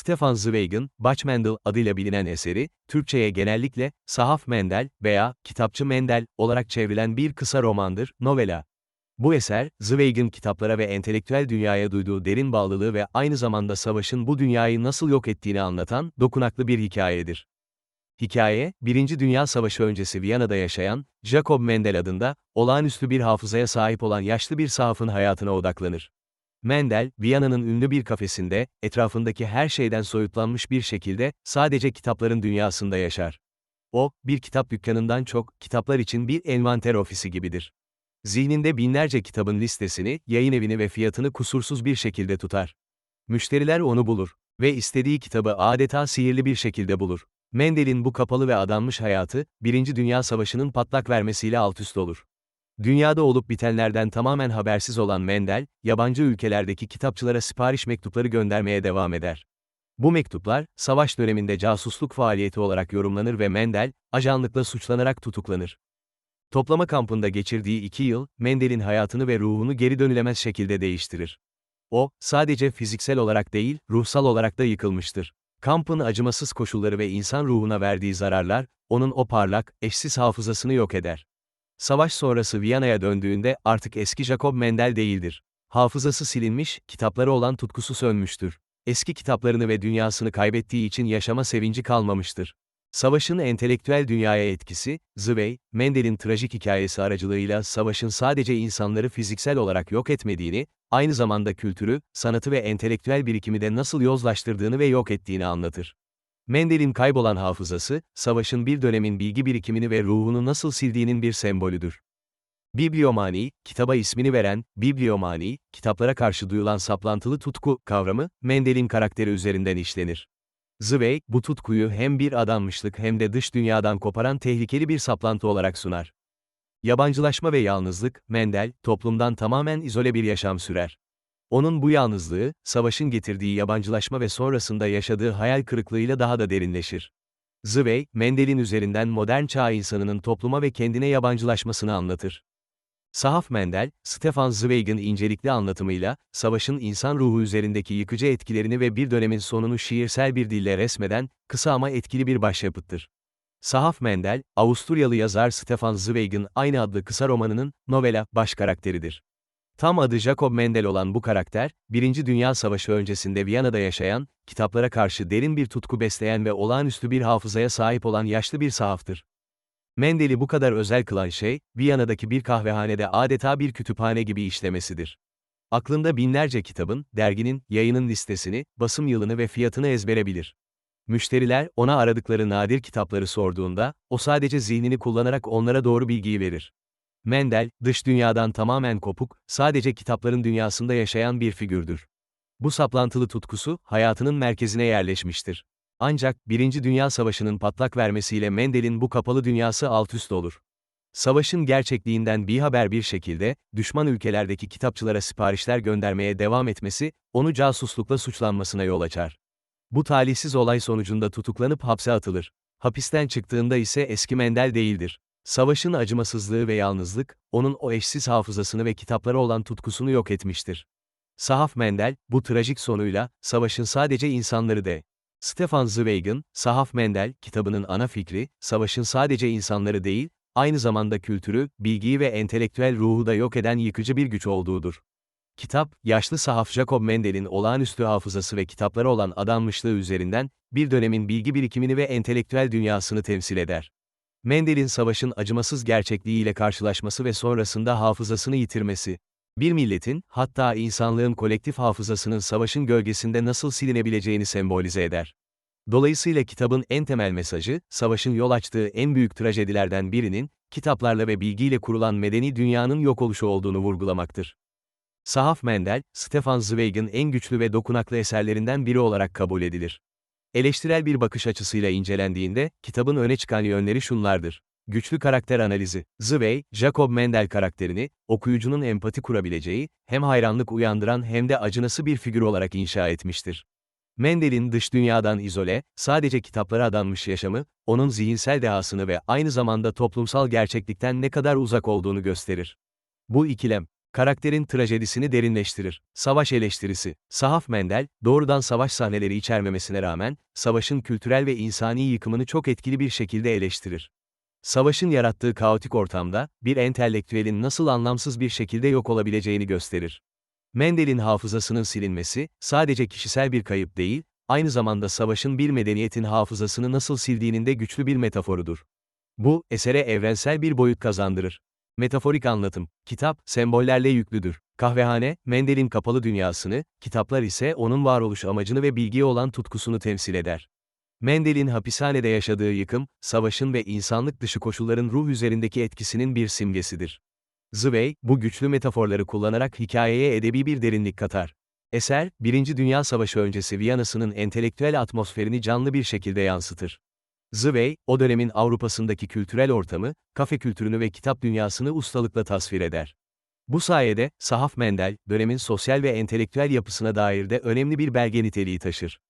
Stefan Zweig'in, Bachmandel adıyla bilinen eseri, Türkçe'ye genellikle, Sahaf Mendel veya Kitapçı Mendel olarak çevrilen bir kısa romandır, novela. Bu eser, Zweig'in kitaplara ve entelektüel dünyaya duyduğu derin bağlılığı ve aynı zamanda savaşın bu dünyayı nasıl yok ettiğini anlatan, dokunaklı bir hikayedir. Hikaye, Birinci Dünya Savaşı öncesi Viyana'da yaşayan, Jacob Mendel adında, olağanüstü bir hafızaya sahip olan yaşlı bir sahafın hayatına odaklanır. Mendel, Viyana'nın ünlü bir kafesinde, etrafındaki her şeyden soyutlanmış bir şekilde, sadece kitapların dünyasında yaşar. O, bir kitap dükkanından çok, kitaplar için bir envanter ofisi gibidir. Zihninde binlerce kitabın listesini, yayın evini ve fiyatını kusursuz bir şekilde tutar. Müşteriler onu bulur ve istediği kitabı adeta sihirli bir şekilde bulur. Mendel'in bu kapalı ve adanmış hayatı, Birinci Dünya Savaşı'nın patlak vermesiyle altüst olur. Dünyada olup bitenlerden tamamen habersiz olan Mendel, yabancı ülkelerdeki kitapçılara sipariş mektupları göndermeye devam eder. Bu mektuplar, savaş döneminde casusluk faaliyeti olarak yorumlanır ve Mendel, ajanlıkla suçlanarak tutuklanır. Toplama kampında geçirdiği iki yıl, Mendel'in hayatını ve ruhunu geri dönülemez şekilde değiştirir. O, sadece fiziksel olarak değil, ruhsal olarak da yıkılmıştır. Kampın acımasız koşulları ve insan ruhuna verdiği zararlar, onun o parlak, eşsiz hafızasını yok eder. Savaş sonrası Viyana'ya döndüğünde artık eski Jacob Mendel değildir. Hafızası silinmiş, kitapları olan tutkusu sönmüştür. Eski kitaplarını ve dünyasını kaybettiği için yaşama sevinci kalmamıştır. Savaşın entelektüel dünyaya etkisi, Zweig, Mendel'in trajik hikayesi aracılığıyla savaşın sadece insanları fiziksel olarak yok etmediğini, aynı zamanda kültürü, sanatı ve entelektüel birikimi de nasıl yozlaştırdığını ve yok ettiğini anlatır. Mendel'in kaybolan hafızası, savaşın bir dönemin bilgi birikimini ve ruhunu nasıl sildiğinin bir sembolüdür. Bibliomani, kitaba ismini veren, bibliomani, kitaplara karşı duyulan saplantılı tutku kavramı, Mendel'in karakteri üzerinden işlenir. Zweig, bu tutkuyu hem bir adanmışlık hem de dış dünyadan koparan tehlikeli bir saplantı olarak sunar. Yabancılaşma ve yalnızlık, Mendel, toplumdan tamamen izole bir yaşam sürer. Onun bu yalnızlığı, savaşın getirdiği yabancılaşma ve sonrasında yaşadığı hayal kırıklığıyla daha da derinleşir. Zweig, Mendel'in üzerinden modern çağ insanının topluma ve kendine yabancılaşmasını anlatır. Sahaf Mendel, Stefan Zweig'in incelikli anlatımıyla, savaşın insan ruhu üzerindeki yıkıcı etkilerini ve bir dönemin sonunu şiirsel bir dille resmeden, kısa ama etkili bir başyapıttır. Sahaf Mendel, Avusturyalı yazar Stefan Zweig'in aynı adlı kısa romanının, novela, baş karakteridir. Tam adı Jacob Mendel olan bu karakter, Birinci Dünya Savaşı öncesinde Viyana'da yaşayan, kitaplara karşı derin bir tutku besleyen ve olağanüstü bir hafızaya sahip olan yaşlı bir sahaftır. Mendel'i bu kadar özel kılan şey, Viyana'daki bir kahvehanede adeta bir kütüphane gibi işlemesidir. Aklında binlerce kitabın, derginin, yayının listesini, basım yılını ve fiyatını ezbere bilir. Müşteriler, ona aradıkları nadir kitapları sorduğunda, o sadece zihnini kullanarak onlara doğru bilgiyi verir. Mendel, dış dünyadan tamamen kopuk, sadece kitapların dünyasında yaşayan bir figürdür. Bu saplantılı tutkusu, hayatının merkezine yerleşmiştir. Ancak, Birinci Dünya Savaşı'nın patlak vermesiyle Mendel'in bu kapalı dünyası altüst olur. Savaşın gerçekliğinden bir haber bir şekilde, düşman ülkelerdeki kitapçılara siparişler göndermeye devam etmesi, onu casuslukla suçlanmasına yol açar. Bu talihsiz olay sonucunda tutuklanıp hapse atılır. Hapisten çıktığında ise eski Mendel değildir. Savaşın acımasızlığı ve yalnızlık, onun o eşsiz hafızasını ve kitaplara olan tutkusunu yok etmiştir. Sahaf Mendel, bu trajik sonuyla, savaşın sadece insanları de, Stefan Zweig'in, Sahaf Mendel, kitabının ana fikri, savaşın sadece insanları değil, aynı zamanda kültürü, bilgiyi ve entelektüel ruhu da yok eden yıkıcı bir güç olduğudur. Kitap, yaşlı sahaf Jacob Mendel'in olağanüstü hafızası ve kitaplara olan adanmışlığı üzerinden, bir dönemin bilgi birikimini ve entelektüel dünyasını temsil eder. Mendel'in savaşın acımasız gerçekliğiyle karşılaşması ve sonrasında hafızasını yitirmesi, bir milletin, hatta insanlığın kolektif hafızasının savaşın gölgesinde nasıl silinebileceğini sembolize eder. Dolayısıyla kitabın en temel mesajı, savaşın yol açtığı en büyük trajedilerden birinin, kitaplarla ve bilgiyle kurulan medeni dünyanın yok oluşu olduğunu vurgulamaktır. Sahaf Mendel, Stefan Zweig'in en güçlü ve dokunaklı eserlerinden biri olarak kabul edilir. Eleştirel bir bakış açısıyla incelendiğinde, kitabın öne çıkan yönleri şunlardır. Güçlü karakter analizi. Zweig, Jacob Mendel karakterini, okuyucunun empati kurabileceği, hem hayranlık uyandıran hem de acınası bir figür olarak inşa etmiştir. Mendel'in dış dünyadan izole, sadece kitaplara adanmış yaşamı, onun zihinsel dehasını ve aynı zamanda toplumsal gerçeklikten ne kadar uzak olduğunu gösterir. Bu ikilem, karakterin trajedisini derinleştirir. Savaş eleştirisi. Sahaf Mendel, doğrudan savaş sahneleri içermemesine rağmen, savaşın kültürel ve insani yıkımını çok etkili bir şekilde eleştirir. Savaşın yarattığı kaotik ortamda, bir entelektüelin nasıl anlamsız bir şekilde yok olabileceğini gösterir. Mendel'in hafızasının silinmesi, sadece kişisel bir kayıp değil, aynı zamanda savaşın bir medeniyetin hafızasını nasıl sildiğinin de güçlü bir metaforudur. Bu, esere evrensel bir boyut kazandırır. Metaforik anlatım, kitap, sembollerle yüklüdür. Kahvehane, Mendel'in kapalı dünyasını, kitaplar ise onun varoluş amacını ve bilgiye olan tutkusunu temsil eder. Mendel'in hapishanede yaşadığı yıkım, savaşın ve insanlık dışı koşulların ruh üzerindeki etkisinin bir simgesidir. Zweig, bu güçlü metaforları kullanarak hikayeye edebi bir derinlik katar. Eser, Birinci Dünya Savaşı öncesi Viyana'sının entelektüel atmosferini canlı bir şekilde yansıtır. Zweig, o dönemin Avrupa'sındaki kültürel ortamı, kafe kültürünü ve kitap dünyasını ustalıkla tasvir eder. Bu sayede, Sahaf Mendel, dönemin sosyal ve entelektüel yapısına dair de önemli bir belge niteliği taşır.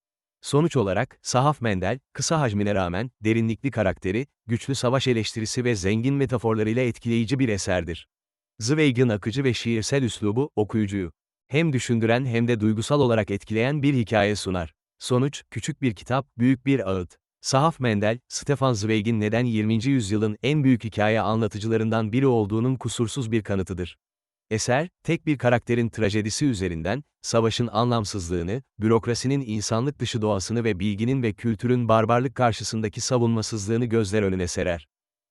Sonuç olarak, Sahaf Mendel, kısa hacmine rağmen, derinlikli karakteri, güçlü savaş eleştirisi ve zengin metaforlarıyla etkileyici bir eserdir. Zweig'in akıcı ve şiirsel üslubu, okuyucuyu hem düşündüren hem de duygusal olarak etkileyen bir hikaye sunar. Sonuç, küçük bir kitap, büyük bir ağıt. Sahaf Mendel, Stefan Zweig'in neden 20. yüzyılın en büyük hikaye anlatıcılarından biri olduğunun kusursuz bir kanıtıdır. Eser, tek bir karakterin trajedisi üzerinden, savaşın anlamsızlığını, bürokrasinin insanlık dışı doğasını ve bilginin ve kültürün barbarlık karşısındaki savunmasızlığını gözler önüne serer.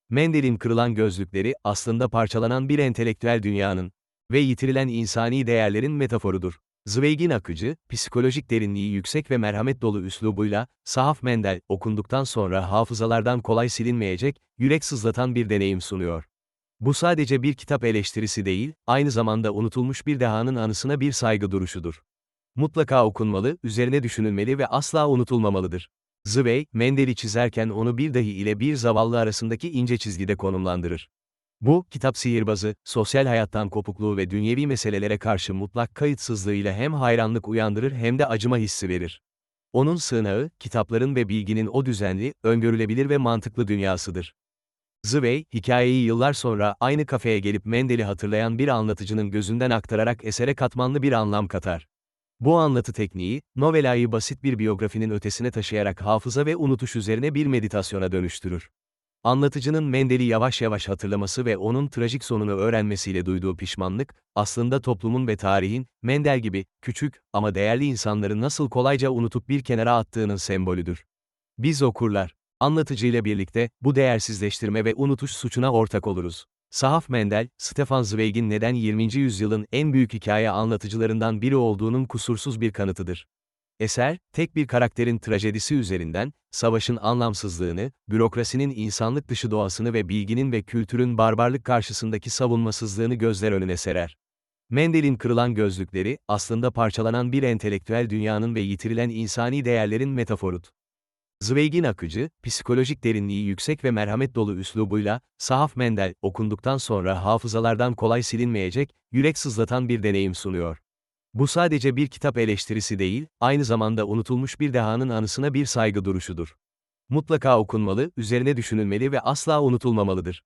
Mendel'in kırılan gözlükleri, aslında parçalanan bir entelektüel dünyanın ve yitirilen insani değerlerin metaforudur. Zweig'in akıcı, psikolojik derinliği yüksek ve merhamet dolu üslubuyla, Sahaf Mendel, okunduktan sonra hafızalardan kolay silinmeyecek, yürek sızlatan bir deneyim sunuyor. Bu sadece bir kitap eleştirisi değil, aynı zamanda unutulmuş bir dehanın anısına bir saygı duruşudur. Mutlaka okunmalı, üzerine düşünülmeli ve asla unutulmamalıdır. Zweig, Mendel'i çizerken onu bir dahi ile bir zavallı arasındaki ince çizgide konumlandırır. Bu, kitap sihirbazı, sosyal hayattan kopukluğu ve dünyevi meselelere karşı mutlak kayıtsızlığıyla hem hayranlık uyandırır hem de acıma hissi verir. Onun sığınağı, kitapların ve bilginin o düzenli, öngörülebilir ve mantıklı dünyasıdır. Zweig, hikayeyi yıllar sonra aynı kafeye gelip Mendel'i hatırlayan bir anlatıcının gözünden aktararak esere katmanlı bir anlam katar. Bu anlatı tekniği, novelayı basit bir biyografinin ötesine taşıyarak hafıza ve unutuş üzerine bir meditasyona dönüştürür. Anlatıcının Mendel'i yavaş yavaş hatırlaması ve onun trajik sonunu öğrenmesiyle duyduğu pişmanlık, aslında toplumun ve tarihin, Mendel gibi, küçük ama değerli insanları nasıl kolayca unutup bir kenara attığının sembolüdür. Biz okurlar, anlatıcıyla birlikte, bu değersizleştirme ve unutuş suçuna ortak oluruz. Sahaf Mendel, Stefan Zweig'in neden 20. yüzyılın en büyük hikaye anlatıcılarından biri olduğunun kusursuz bir kanıtıdır. Eser, tek bir karakterin trajedisi üzerinden, savaşın anlamsızlığını, bürokrasinin insanlık dışı doğasını ve bilginin ve kültürün barbarlık karşısındaki savunmasızlığını gözler önüne serer. Mendel'in kırılan gözlükleri, aslında parçalanan bir entelektüel dünyanın ve yitirilen insani değerlerin metaforut. Zweig'in akıcı, psikolojik derinliği yüksek ve merhamet dolu üslubuyla, Sahaf Mendel, okunduktan sonra hafızalardan kolay silinmeyecek, yürek sızlatan bir deneyim sunuyor. Bu sadece bir kitap eleştirisi değil, aynı zamanda unutulmuş bir dehanın anısına bir saygı duruşudur. Mutlaka okunmalı, üzerine düşünülmeli ve asla unutulmamalıdır.